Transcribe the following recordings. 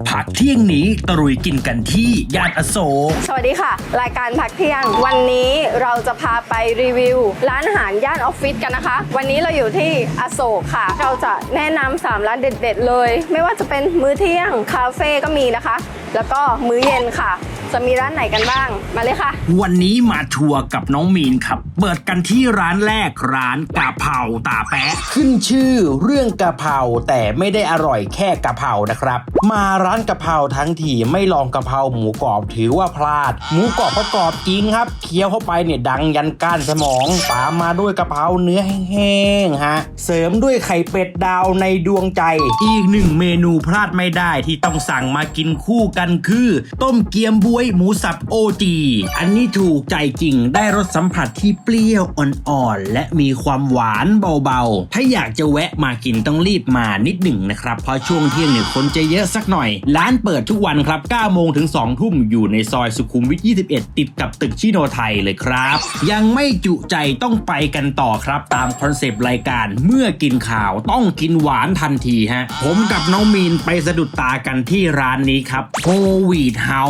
พักเที่ยงนี้ตรุยกินกันที่ย่านอโศก สวัสดีค่ะ รายการพักเที่ยง วันนี้เราจะพาไปรีวิว ร้านอาหารย่านออฟฟิศกันนะคะ วันนี้เราอยู่ที่อโศกค่ะ เราจะแนะนำสามร้านเด็ด ๆ เลย ไม่ว่าจะเป็นมื้อเที่ยง คาเฟ่ก็มีนะคะ แล้วก็มื้อเย็นค่ะ จะมีร้านไหนกันบ้าง มาเลยค่ะ วันนี้มาทัวร์กับน้องมีนครับ เปิดกันที่ร้านแรกร้านกะเพราตาแปะขึ้นชื่อเรื่องกะเพราแต่ไม่ได้อร่อยแค่กะเพรานะครับ มาร้านกะเพราทั้งทีไม่ลองกะเพราหมูกรอบถือว่าพลาด หมูกรอบประกอบจริงครับ เคี้ยวเข้าไปเนี่ยดังยันก้านสมองตามมาด้วยกะเพราเนื้อแห้งๆฮะเสริมด้วยไข่เป็ดดาวในดวงใจ อีกหนึ่งเมนูพลาดไม่ได้ที่ต้องสั่งมากินคู่กันคือ ต้มเกี๊ยมบวยหมูสับโอจีอันนี้ถูกใจจริงได้รสสัมผัสที่เปรี้ยวอ่อนๆและมีความหวานเบาๆ ถ้าอยากจะแวะมากินต้องรีบมานิดหนึ่งนะครับ เพราะช่วงเที่ยงเนี่ยคนจะเยอะสักหน่อย ร้านเปิดทุกวันครับ 9 โมงถึง 2 ทุ่มอยู่ในซอยสุขุมวิท 21 ติดกับตึกชิโนไทยเลยครับ ยังไม่จุใจต้องไปกันต่อครับ ตามคอนเซปต์รายการเมื่อกินข่าวต้องกินหวานทันทีฮะ ผมกับน้องมีนไปสะดุดตากันที่ร้านนี้ครับโฮวีดเฮา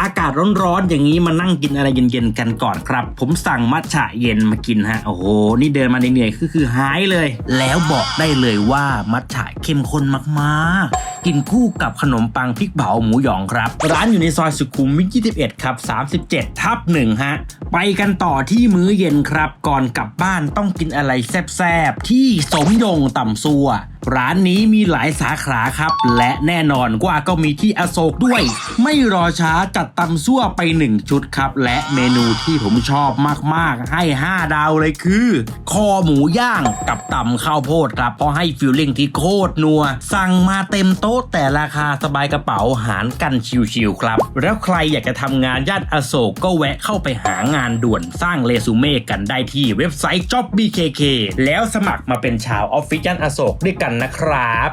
อากาศร้อนๆอย่างนี้มานั่งกินอะไรเย็นๆกันก่อนครับ ผมสั่งมัทฉะเย็นมากินฮะโอ้โหนี่เดินมาเหนื่อยๆคือคือหายเลย แล้วบอกได้เลยว่ามัทฉะเข้มข้นมากๆ กินคู่กับขนมปังพริกเผาหมูหยองครับ ร้านอยู่ในซอยสุขุมวิท 21 ครับ 37 ทับหนึ่งฮะไปกันต่อที่มื้อเย็นครับ ก่อนกลับบ้านต้องกินอะไรแซ่บๆที่สมยงต่ำซัว ร้านนี้มีหลายสาขาครับ และแน่นอนว่าก็มีที่อโศกด้วย ไม่รอช้าจัดตำซั่วไป 1 ชุดครับ และเมนูที่ผมชอบมากๆ ให้ 5 ดาวเลยคือ คอหมูย่างกับตำข้าวโพดครับเพราะให้ฟิลลิ่งที่โคตรนัว สั่งมาเต็มโต๊ะแต่ราคาสบายกระเป๋าหารกันชิวๆครับ แล้วใครอยากจะทำงานย่านอโศกก็แวะเข้าไปหางานด่วนสร้างเรซูเม่กันได้ที่เว็บไซต์ Job BKK แล้วสมัครมาเป็นชาวออฟฟิศย่านอโศกด้วยกันกันนะครับ